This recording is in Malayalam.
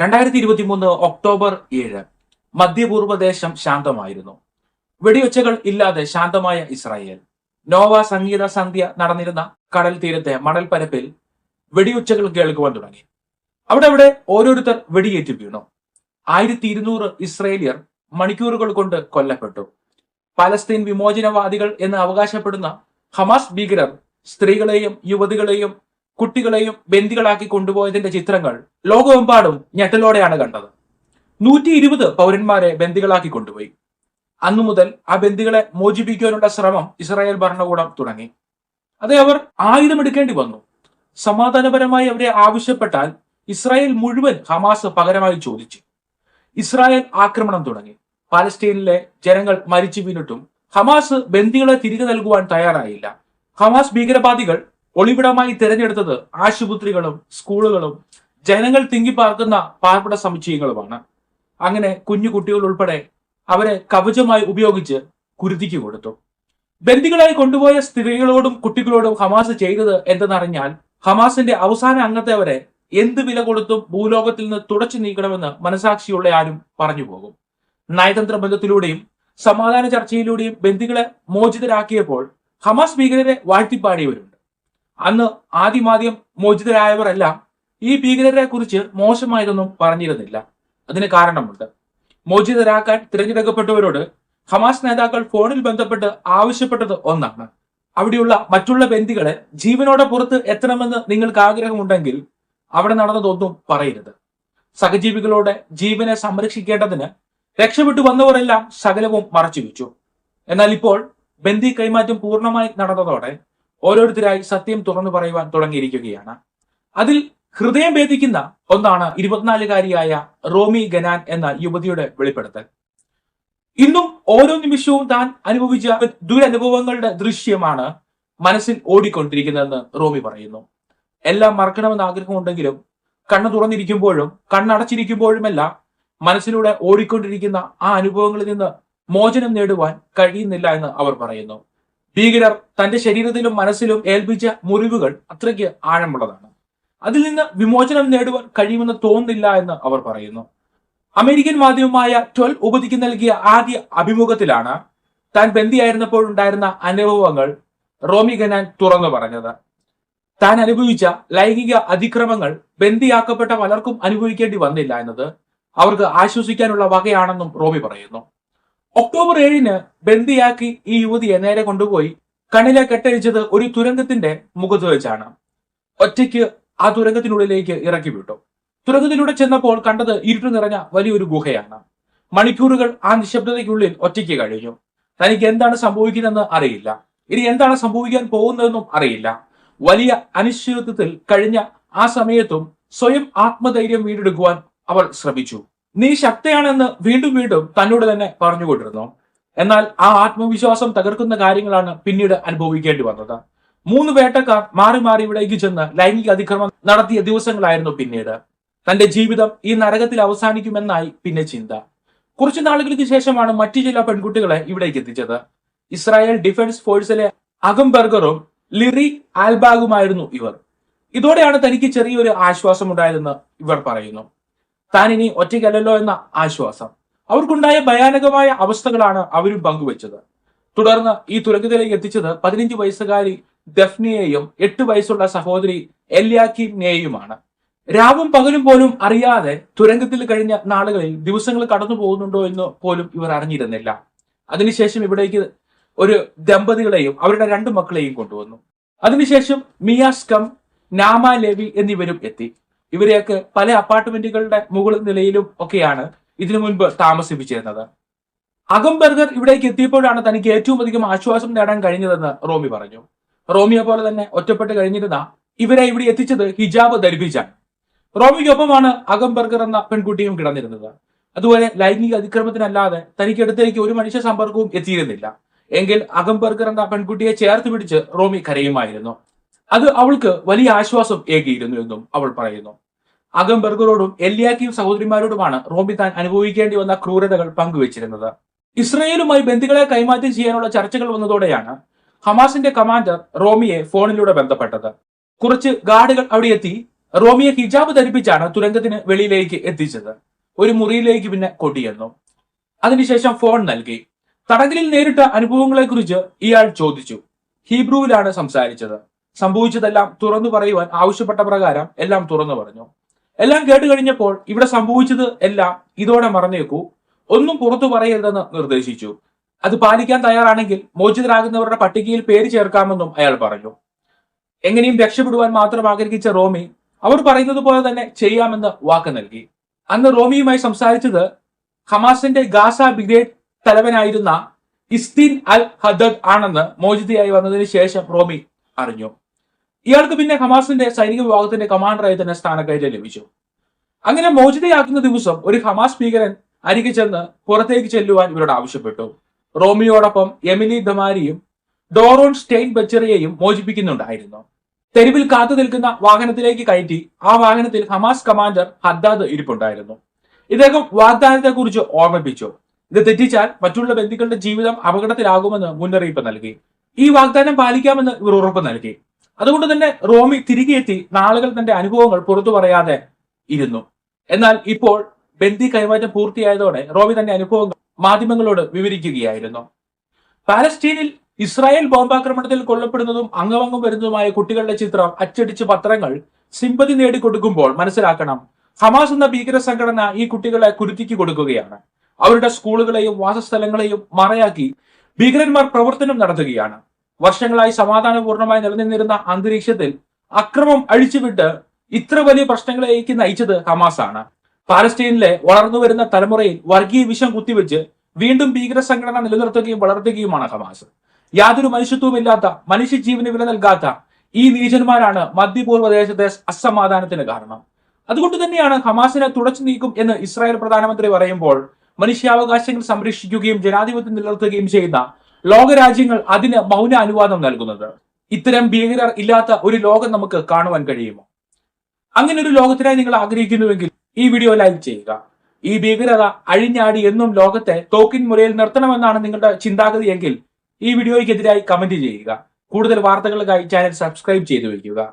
രണ്ടായിരത്തി ഇരുപത്തി മൂന്ന് ഒക്ടോബർ ഏഴ്. മധ്യപൂർവ ദേശം ശാന്തമായിരുന്നു. വെടിയൊച്ചകൾ ഇല്ലാതെ ശാന്തമായ ഇസ്രായേൽ. നോവ സംഗീത സന്ധ്യ നടന്നിരുന്ന കടൽ തീരത്തെ മണൽപ്പരപ്പിൽ വെടിയുച്ചകൾ കേൾക്കുവാൻ തുടങ്ങി. അവിടെ അവിടെ ഓരോരുത്തർ വെടിയേറ്റ് വീണു. ആയിരത്തി ഇരുന്നൂറ് ഇസ്രയേലിയർ മണിക്കൂറുകൾ കൊണ്ട് കൊല്ലപ്പെട്ടു. പലസ്തീൻ വിമോചനവാദികൾ എന്ന് അവകാശപ്പെടുന്ന ഹമാസ് ഭീകരർ സ്ത്രീകളെയും യുവതികളെയും കുട്ടികളെയും ബന്ദികളാക്കി കൊണ്ടുപോയതിന്റെ ചിത്രങ്ങൾ ലോകമെമ്പാടും ഞെട്ടലോടെയാണ് കണ്ടത്. നൂറ്റി ഇരുപത് പൗരന്മാരെ ബന്ദികളാക്കി കൊണ്ടുപോയി. അന്നു മുതൽ ആ ബന്ദികളെ മോചിപ്പിക്കാനുള്ള ശ്രമം ഇസ്രായേൽ ഭരണകൂടം തുടങ്ങി. അതെ അവർ ആയുധമെടുക്കേണ്ടി വന്നു. സമാധാനപരമായി അവരെ ആവശ്യപ്പെട്ടാൽ ഇസ്രായേൽ മുഴുവൻ ഹമാസ് പകരമായി ചോദിച്ചു. ഇസ്രായേൽ ആക്രമണം തുടങ്ങി. പാലസ്തീനിലെ ജനങ്ങൾ മരിച്ചു വീണിട്ടും ഹമാസ് ബന്ദികളെ തിരികെ നൽകുവാൻ തയ്യാറായില്ല. ഹമാസ് ഭീകരവാദികൾ ഒളിവിടമായി തിരഞ്ഞെടുത്തത് ആശുപത്രികളും സ്കൂളുകളും ജനങ്ങൾ തിങ്ങിപ്പാർക്കുന്ന പാർപ്പിട സമുച്ചയങ്ങളുമാണ്. അങ്ങനെ കുഞ്ഞു കുട്ടികൾ ഉൾപ്പെടെ അവരെ കവചമായി ഉപയോഗിച്ച് കുരുതിക്ക് കൊടുത്തു. ബന്ദികളായി കൊണ്ടുപോയ സ്ത്രീകളോടും കുട്ടികളോടും ഹമാസ് ചെയ്തത് എന്തെന്നറിഞ്ഞാൽ ഹമാസിന്റെ അവസാന അംഗത്തെ അവരെ എന്ത് വില കൊടുത്തും ഭൂലോകത്തിൽ നിന്ന് തുടച്ചു നീക്കണമെന്ന് മനസാക്ഷിയുള്ള ആരും പറഞ്ഞു പോകും. നയതന്ത്ര ബന്ധത്തിലൂടെയും സമാധാന ചർച്ചയിലൂടെയും ബന്ദികളെ മോചിതരാക്കിയപ്പോൾ ഹമാസ് ഭീകരരെ വാഴ്ത്തിപ്പാടിയവരുണ്ട്. അന്ന് ആദ്യമാദ്യം മോചിതരായവരെല്ലാം ഈ ഭീകരരെ കുറിച്ച് മോശമായതൊന്നും പറഞ്ഞിരുന്നില്ല. അതിന് കാരണമുണ്ട്. മോചിതരാക്കാൻ തിരഞ്ഞെടുക്കപ്പെട്ടവരോട് ഹമാസ് നേതാക്കൾ ഫോണിൽ ബന്ധപ്പെട്ട് ആവശ്യപ്പെട്ടത് ഒന്നാണ്. അവിടെയുള്ള മറ്റുള്ള ബന്ധികളെ ജീവനോടെ പുറത്ത് എത്തണമെന്ന് നിങ്ങൾക്ക് ആഗ്രഹമുണ്ടെങ്കിൽ അവിടെ നടന്നതൊന്നും പറയരുത്. സഹജീവികളോടെ ജീവനെ സംരക്ഷിക്കേണ്ടതിന് രക്ഷപ്പെട്ടു വന്നവരെല്ലാം സകലവും മറച്ചു വെച്ചു എന്നാൽ ഇപ്പോൾ ബന്ദി കൈമാറ്റം പൂർണമായി നടന്നതോടെ ഓരോരുത്തരായി സത്യം തുറന്നു പറയുവാൻ തുടങ്ങിയിരിക്കുകയാണ്. അതിൽ ഹൃദയം ഭേദിക്കുന്ന ഒന്നാണ് ഇരുപത്തിനാലുകാരിയായ റോമി ഗനാൻ എന്ന യുവതിയുടെ വെളിപ്പെടുത്തൽ. ഇന്നും ഓരോ നിമിഷവും താൻ അനുഭവിച്ച ദുരനുഭവങ്ങളുടെ ദൃശ്യമാണ് മനസ്സിൽ ഓടിക്കൊണ്ടിരിക്കുന്നതെന്ന് റോമി പറയുന്നു. എല്ലാം മറക്കണമെന്ന് ആഗ്രഹമുണ്ടെങ്കിലും കണ്ണു തുറന്നിരിക്കുമ്പോഴും കണ്ണടച്ചിരിക്കുമ്പോഴുമെല്ലാം മനസ്സിലൂടെ ഓടിക്കൊണ്ടിരിക്കുന്ന ആ അനുഭവങ്ങളിൽ നിന്ന് മോചനം നേടുവാൻ കഴിയുന്നില്ല എന്ന് അവർ പറയുന്നു. ഭീകരർ തന്റെ ശരീരത്തിലും മനസ്സിലും ഏൽപ്പിച്ച മുറിവുകൾ അത്രയ്ക്ക് ആഴമുള്ളതാണ്. അതിൽ നിന്ന് വിമോചനം നേടുവാൻ കഴിയുമെന്ന് തോന്നുന്നില്ല എന്ന് അവർ പറയുന്നു. അമേരിക്കൻ മാധ്യമമായ ട്വൽ ഉപതിക്ക് നൽകിയ ആദ്യ അഭിമുഖത്തിലാണ് താൻ ബന്ദിയായിരുന്നപ്പോൾ ഉണ്ടായിരുന്ന അനുഭവങ്ങൾ റോമി ഗനാൻ തുറന്നു പറഞ്ഞത്. താൻ അനുഭവിച്ച ലൈംഗിക അതിക്രമങ്ങൾ ബന്ദിയാക്കപ്പെട്ട പലർക്കും അനുഭവിക്കേണ്ടി വന്നില്ല എന്നത് അവർക്ക് ആശ്വസിക്കാനുള്ള വകയാണെന്നും റോമി പറയുന്നു. ഒക്ടോബർ ഏഴിന് ബന്ദിയാക്കി ഈ യുവതിയെ നേരെ കൊണ്ടുപോയി കണ്ണിലെ കെട്ടഴിച്ചത് ഒരു തുരങ്കത്തിന്റെ മുഖത്ത് വെച്ചാണ്. ഒറ്റയ്ക്ക് ആ തുരങ്കത്തിനുള്ളിലേക്ക് ഇറക്കി വിട്ടു. തുരങ്കത്തിലൂടെ ചെന്നപ്പോൾ കണ്ടത് ഇരുട്ട് നിറഞ്ഞ വലിയൊരു ഗുഹയാണ്. മണിക്കൂറുകൾ ആ നിശബ്ദതയ്ക്കുള്ളിൽ ഒറ്റയ്ക്ക് കഴിഞ്ഞു. തനിക്ക് എന്താണ് സംഭവിക്കുന്നതെന്ന് അറിയില്ല. ഇനി എന്താണ് സംഭവിക്കാൻ പോകുന്നതെന്നും അറിയില്ല. വലിയ അനിശ്ചിതത്വത്തിൽ കഴിഞ്ഞ ആ സമയത്തും സ്വയം ആത്മധൈര്യം വീണ്ടെടുക്കുവാൻ അവൾ ശ്രമിച്ചു. നീ ശക്തയാണെന്ന് വീണ്ടും വീണ്ടും തന്നോട് തന്നെ പറഞ്ഞുകൊണ്ടിരുന്നു. എന്നാൽ ആ ആത്മവിശ്വാസം തകർക്കുന്ന കാര്യങ്ങളാണ് പിന്നീട് അനുഭവിക്കേണ്ടി വന്നത്. മൂന്ന് വേട്ടക്കാർ മാറി മാറി ഇവിടേക്ക് ചെന്ന് ലൈംഗിക അതിക്രമം നടത്തിയ ദിവസങ്ങളായിരുന്നു പിന്നീട്. തന്റെ ജീവിതം ഈ നരകത്തിൽ അവസാനിക്കുമെന്നായി പിന്നെ ചിന്ത. കുറച്ചു നാളുകൾക്ക് ശേഷമാണ് മറ്റു ചില പെൺകുട്ടികളെ ഇവിടേക്ക് എത്തിച്ചത്. ഇസ്രായേൽ ഡിഫൻസ് ഫോഴ്സിലെ അഗംബർഗറും ലിറി ആൽബാഗുമായിരുന്നു ഇവർ. ഇതോടെയാണ് തനിക്ക് ചെറിയൊരു ആശ്വാസം ഉണ്ടായതെന്ന് ഇവർ പറയുന്നു. താൻ ഇനി ഒറ്റയ്ക്കല്ലല്ലോ എന്ന ആശ്വാസം. അവർക്കുണ്ടായ ഭയാനകമായ അവസ്ഥകളാണ് അവരും പങ്കുവച്ചത്. തുടർന്ന് ഈ തുരങ്കത്തിലേക്ക് എത്തിച്ചത് പതിനഞ്ച് വയസ്സുകാരി ദഫ്നിയെയും എട്ട് വയസ്സുള്ള സഹോദരി എല്യാക്കിനെയുമാണ് രാവും പകലും പോലും അറിയാതെ തുരങ്കത്തിൽ കഴിഞ്ഞ നാളുകളിൽ ദിവസങ്ങൾ കടന്നു പോകുന്നുണ്ടോ എന്ന് പോലും ഇവർ അറിഞ്ഞിരുന്നില്ല. അതിനുശേഷം ഇവിടേക്ക് ഒരു ദമ്പതികളെയും അവരുടെ രണ്ട് മക്കളെയും കൊണ്ടുവന്നു. അതിനുശേഷം മിയാസ്കം നാമ ലേവി എന്നിവരും എത്തി. ഇവരെയൊക്കെ പല അപ്പാർട്ട്മെന്റുകളുടെ മുകൾ നിലയിലും ഒക്കെയാണ് ഇതിനു മുൻപ് താമസിപ്പിച്ചിരുന്നത്. അഗംബർഗർ ഇവിടേക്ക് എത്തിയപ്പോഴാണ് തനിക്ക് ഏറ്റവും അധികം ആശ്വാസം നേടാൻ കഴിഞ്ഞതെന്ന് റോമി പറഞ്ഞു. റോമിയെ പോലെ തന്നെ ഒറ്റപ്പെട്ട് കഴിഞ്ഞിരുന്ന ഇവരെ ഇവിടെ എത്തിച്ചത് ഹിജാബ് ധരിപ്പിച്ചാണ് റോമിക്കൊപ്പമാണ് അഗംബർഗർ എന്ന പെൺകുട്ടിയും കിടന്നിരുന്നത്. അതുപോലെ ലൈംഗിക അതിക്രമത്തിനല്ലാതെ തനിക്ക് അടുത്തേക്ക് ഒരു മനുഷ്യ സമ്പർക്കവും എത്തിയിരുന്നില്ല. എങ്കിൽ അഗംബർഗർ എന്ന പെൺകുട്ടിയെ ചേർത്ത് പിടിച്ച് റോമി കരയുമായിരുന്നു. അത് അവൾക്ക് വലിയ ആശ്വാസം ഏകിയിരുന്നു എന്നും അവൾ പറയുന്നു. അഗംബർഗറോടും എല്ലിയാക്കിയും സഹോദരിമാരോടുമാണ് റോബി താൻ അനുഭവിക്കേണ്ടി വന്ന ക്രൂരതകൾ പങ്കുവച്ചിരുന്നത്. ഇസ്രയേലുമായി ബന്ധുക്കളെ കൈമാറ്റം ചെയ്യാനുള്ള ചർച്ചകൾ വന്നതോടെയാണ് ഹമാസിന്റെ കമാൻഡർ റോമിയെ ഫോണിലൂടെ ബന്ധപ്പെട്ടത്. കുറച്ച് ഗാർഡുകൾ അവിടെ എത്തി റോമിയെ ഹിജാബ് ധരിപ്പിച്ചാണ് തുരങ്കത്തിന് വെളിയിലേക്ക് എത്തിച്ചത്. ഒരു മുറിയിലേക്ക് പിന്നെ കൊടിയെന്നു. അതിനുശേഷം ഫോൺ നൽകി. തടങ്കലിൽ നേരിട്ട അനുഭവങ്ങളെക്കുറിച്ച് ഇയാൾ ചോദിച്ചു. ഹീബ്രുവിലാണ് സംസാരിച്ചത്. സംഭവിച്ചതെല്ലാം തുറന്നു പറയുവാൻ ആവശ്യപ്പെട്ട പ്രകാരം എല്ലാം തുറന്നു പറഞ്ഞു. എല്ലാം കേട്ട് കഴിഞ്ഞപ്പോൾ ഇവിടെ സംഭവിച്ചത് എല്ലാം ഇതോടെ മറന്നേക്കൂ. ഒന്നും പുറത്തു പറയരുതെന്ന് നിർദ്ദേശിച്ചു. അത് പാലിക്കാൻ തയ്യാറാണെങ്കിൽ മോചിതരാകുന്നവരുടെ പട്ടികയിൽ പേര് ചേർക്കാമെന്നും അയാൾ പറഞ്ഞു. എങ്ങനെയും രക്ഷപ്പെടുവാൻ മാത്രം ആഗ്രഹിച്ച റോമി അവർ പറയുന്നത് പോലെ തന്നെ ചെയ്യാമെന്ന് വാക്ക് നൽകി. അന്ന് റോമിയുമായി സംസാരിച്ചത് ഹമാസിന്റെ ഗാസ ബ്രിഗേഡ് തലവനായിരുന്ന ഇസ്തീൻ അൽ ഹദദ് ആണെന്ന് മോചിതയായി വന്നതിന് ശേഷം റോമി അറിഞ്ഞു. ഇയാൾക്ക് പിന്നെ ഹമാസിന്റെ സൈനിക വിഭാഗത്തിന്റെ കമാൻഡറായി തന്നെ സ്ഥാനക്കയറ്റം ലഭിച്ചു. അങ്ങനെ മോചിതയാക്കുന്ന ദിവസം ഒരു ഹമാസ് ഭീകരൻ അരികെ ചെന്ന് പുറത്തേക്ക് ചെല്ലുവാൻ ഇവരോട് ആവശ്യപ്പെട്ടു. റോമിയോടൊപ്പം എമിലി ദമാരിയും ഡോറോൺ സ്റ്റെയിൻ ബച്ചറിയെയും മോചിപ്പിക്കുന്നുണ്ടായിരുന്നു. തെരുവിൽ കാത്തു നിൽക്കുന്ന വാഹനത്തിലേക്ക് കയറ്റി ആ വാഹനത്തിൽ ഹമാസ് കമാൻഡർ ഹദ്ദാദ് ഇരിപ്പുണ്ടായിരുന്നു. ഇദ്ദേഹം വാഗ്ദാനത്തെ കുറിച്ച് ഓർമ്മിപ്പിച്ചു. ഇത് തെറ്റിച്ചാൽ മറ്റുള്ള ബന്ധുക്കളുടെ ജീവിതം അപകടത്തിലാകുമെന്ന് മുന്നറിയിപ്പ് നൽകി. ഈ വാഗ്ദാനം പാലിക്കാമെന്ന് ഇവർ ഉറപ്പ് നൽകി. അതുകൊണ്ട് തന്നെ റോമി തിരികെ എത്തി നാളുകൾ തന്റെ അനുഭവങ്ങൾ പുറത്തു പറയാതെ ഇരുന്നു. എന്നാൽ ഇപ്പോൾ ബന്ദി കൈമാറ്റം പൂർത്തിയായതോടെ റോമി തന്റെ അനുഭവങ്ങൾ മാധ്യമങ്ങളോട് വിവരിക്കുകയായിരുന്നു. പാലസ്തീനിൽ ഇസ്രായേൽ ബോംബാക്രമണത്തിൽ കൊല്ലപ്പെടുന്നതും അംഗമംഗം വരുന്നതുമായ കുട്ടികളുടെ ചിത്രം അച്ചടിച്ച് പത്രങ്ങൾ സിമ്പതി നേടിക്കൊടുക്കുമ്പോൾ മനസ്സിലാക്കണം ഹമാസ് എന്ന ഭീകര സംഘടന ഈ കുട്ടികളെ കുരുത്തിക്ക് കൊടുക്കുകയാണ്. അവരുടെ സ്കൂളുകളെയും വാസസ്ഥലങ്ങളെയും മറയാക്കി ഭീകരന്മാർ പ്രവർത്തനം നടത്തുകയാണ്. വർഷങ്ങളായി സമാധാനപൂർണമായി നിലനിന്നിരുന്ന അന്തരീക്ഷത്തിൽ അക്രമം അഴിച്ചുവിട്ട് ഇത്ര വലിയ പ്രശ്നങ്ങളിലേക്ക് നയിച്ചത് ഹമാസ് ആണ് പാലസ്തീനിലെ വളർന്നു വരുന്ന തലമുറയിൽ വർഗീയ വിഷം കുത്തിവെച്ച് വീണ്ടും ഭീകര സംഘടന നിലനിർത്തുകയും വളർത്തുകയുമാണ് ഹമാസ്. യാതൊരു മനുഷ്യത്വവുമില്ലാത്ത മനുഷ്യജീവന് വില നൽകാത്ത ഈ നീചന്മാരാണ് മധ്യപൂർവ ദേശത്തെ അസമാധാനത്തിന് കാരണം. അതുകൊണ്ട് തന്നെയാണ് ഹമാസിനെ തുടച്ചു നീക്കും എന്ന് ഇസ്രായേൽ പ്രധാനമന്ത്രി പറയുമ്പോൾ മനുഷ്യാവകാശങ്ങൾ സംരക്ഷിക്കുകയും ജനാധിപത്യം നിലനിർത്തുകയും ചെയ്യുന്ന ലോകരാജ്യങ്ങൾ അതിന് മൗന അനുവാദം നൽകുന്നത്. ഇത്തരം ഭീകരർ ഇല്ലാത്ത ഒരു ലോകം നമുക്ക് കാണുവാൻ കഴിയുമോ? അങ്ങനെ ഒരു ലോകത്തിനായി നിങ്ങൾ ആഗ്രഹിക്കുന്നുവെങ്കിൽ ഈ വീഡിയോ ലൈക്ക് ചെയ്യുക. ഈ ഭീകരത അഴിഞ്ഞാടി എന്നും ലോകത്തെ തോക്കിൻ മുരയിൽ നിർത്തണമെന്നാണ് നിങ്ങളുടെ ചിന്താഗതി എങ്കിൽ ഈ വീഡിയോയ്ക്കെതിരായി കമന്റ് ചെയ്യുക. കൂടുതൽ വാർത്തകൾക്കായി ചാനൽ സബ്സ്ക്രൈബ് ചെയ്തു വയ്ക്കുക.